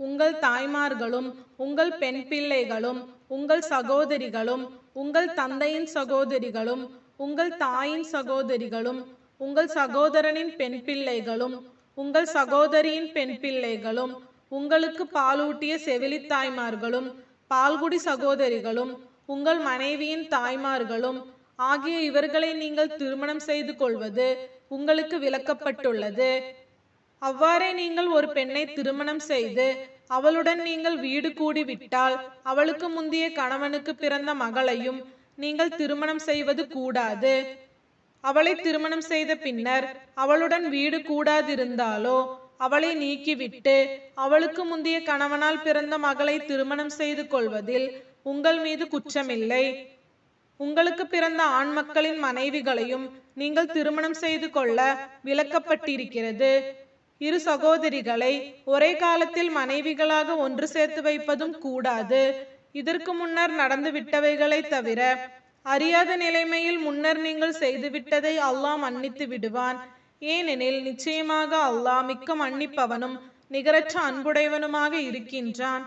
உங்கள் தாய்மார்களும் உங்கள் பெண் பிள்ளைகளும் உங்கள் சகோதரிகளும் உங்கள் தந்தையின் சகோதரிகளும் உங்கள் தாயின் சகோதரிகளும் உங்கள் சகோதரனின் பெண் பிள்ளைகளும் உங்கள் சகோதரியின் பெண் பிள்ளைகளும் உங்களுக்கு பாலூட்டிய செவிலித் தாய்மார்களும் பால்குடி சகோதரிகளும் உங்கள் மனைவியின் தாய்மார்களும் ஆகிய இவர்களை நீங்கள் திருமணம் செய்து கொள்வது உங்களுக்கு விளக்கப்பட்டுள்ளது. அவ்வாறே நீங்கள் ஒரு பெண்ணை திருமணம் செய்து அவளுடன் நீங்கள் வீடு கூடி விட்டால் அவளுக்கு முந்தைய கணவனுக்கு பிறந்த மகளையும் நீங்கள் திருமணம் செய்வது கூடாது. அவளை திருமணம் செய்த பின்னர் அவளுடன் வீடு கூடாதிருந்தாலோ அவளை நீக்கிவிட்டு அவளுக்கு முந்தைய கணவனால் பிறந்த மகளை திருமணம் செய்து கொள்வதில் உங்கள் மீது குற்றமில்லை. உங்களுக்கு பிறந்த ஆண் மக்களின் மனைவிகளையும் நீங்கள் திருமணம் செய்து கொள்ள விலக்கப்பட்டிருக்கிறது இரு சகோதரிகளை ஒரே காலத்தில் மனைவிகளாக ஒன்று சேர்த்து வைப்பதும் கூடாது. இதற்கு முன்னர் நடந்து விட்டவைகளை தவிர அறியாத நிலைமையில் முன்னர் நீங்கள் செய்துவிட்டதை அல்லாஹ் மன்னித்து விடுவான். ஏனெனில் நிச்சயமாக அல்லாஹ் மிக்க மன்னிப்பவனும் நிகரற்ற அன்புடையவனுமாக இருக்கின்றான்.